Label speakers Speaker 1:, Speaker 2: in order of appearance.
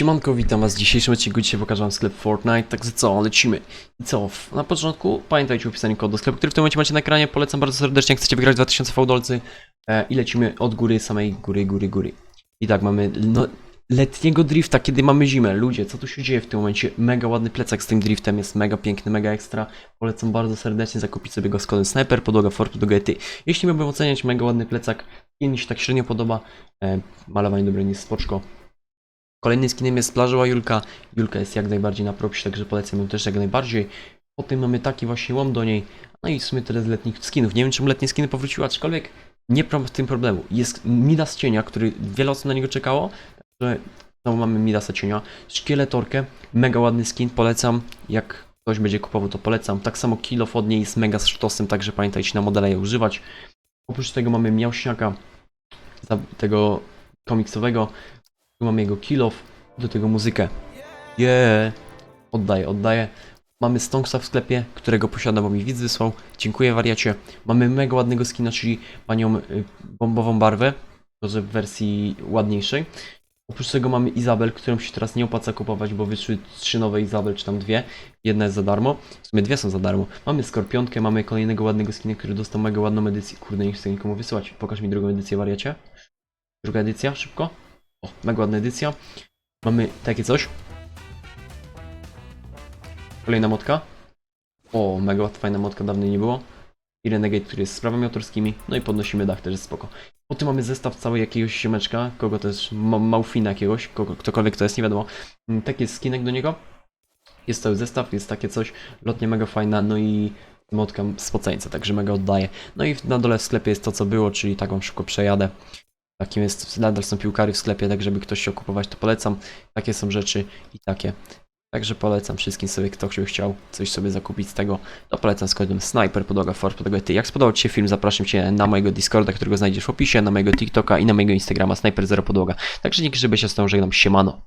Speaker 1: Siemanko, witam was w dzisiejszym odcinku. Dzisiaj pokażę wam sklep Fortnite, także co, lecimy. I co, na początku pamiętajcie o wpisaniu kodu do sklepu, który w tym momencie macie na ekranie. Polecam bardzo serdecznie, jak chcecie wygrać 2000 fałdolcy. E, I lecimy od góry, samej góry, góry, góry. I tak, mamy no, letniego drifta, kiedy mamy zimę. Ludzie, co tu się dzieje w tym momencie? Mega ładny plecak z tym driftem, jest mega piękny, mega ekstra. Polecam bardzo serdecznie zakupić sobie go z kodem Sniper, podłoga Fort, podłoga ty. Jeśli miałbym oceniać mega ładny plecak, mi się tak średnio podoba. E, malowanie dobre nie spoczko. Kolejnym skinem jest plażowa Julka. Julka jest jak najbardziej na propsie, także polecam ją też jak najbardziej. Potem mamy taki właśnie łom do niej. No i w sumie tyle z letnich skinów. Nie wiem czemu letnie skiny powróciły, aczkolwiek nie mam w tym problemu. Jest Midas cienia, który wiele osób na niego czekało. Także znowu mamy Midasa cienia. Szkieletorkę. Mega ładny skin, polecam. Jak ktoś będzie kupował, to polecam. Tak samo kilof od niej jest mega z sztosem, także pamiętajcie na modele je używać. Oprócz tego mamy Miałśniaka, tego komiksowego. Tu mamy jego kill off, do tego muzykę. Yeah! Oddaję, oddaję. Mamy Stonksa w sklepie, którego posiada, bo mi widz wysłał. Dziękuję wariacie. Mamy mega ładnego skina, czyli panią y, bombową barwę, może w wersji ładniejszej. Oprócz tego mamy Izabel, którą się teraz nie opłaca kupować, bo wyszły trzy nowe Izabel, czy tam dwie. Jedna jest za darmo. W sumie dwie są za darmo. Mamy Skorpionkę, mamy kolejnego ładnego skina, który dostał mega ładną edycję. Kurde, nie chcę nikomu wysyłać. Pokaż mi drugą edycję, wariacie. Druga edycja, szybko. O, mega ładna edycja. Mamy takie coś. Kolejna motka. O, mega fajna motka, dawno jej nie było. I Renegade, który jest z prawami autorskimi. No i podnosimy dach, też jest spoko. Potem mamy zestaw cały jakiegoś siemeczka, kogo to jest, ma Małfina jakiegoś, kogo, ktokolwiek to jest, nie wiadomo. Mm, Taki jest skinek do niego. Jest cały zestaw, jest takie coś, lotnie mega fajna, no i motka spoceńca, także mega oddaję. No i na dole w sklepie jest to, co było, czyli tak wam szybko przejadę. Takim jest, nadal są piłkary w sklepie, tak żeby ktoś chciał kupować, to polecam. Takie są rzeczy i takie. Także polecam wszystkim sobie, kto by chciał coś sobie zakupić z tego, to polecam z kodem Sniper, podłoga Ford, podłoga Ty. Jak spodobał Ci się film, zapraszam Cię na mojego Discorda, którego znajdziesz w opisie, na mojego TikToka i na mojego Instagrama Sniper0 podłoga. Także dzięki, żeby się z tą żegnam, siemano.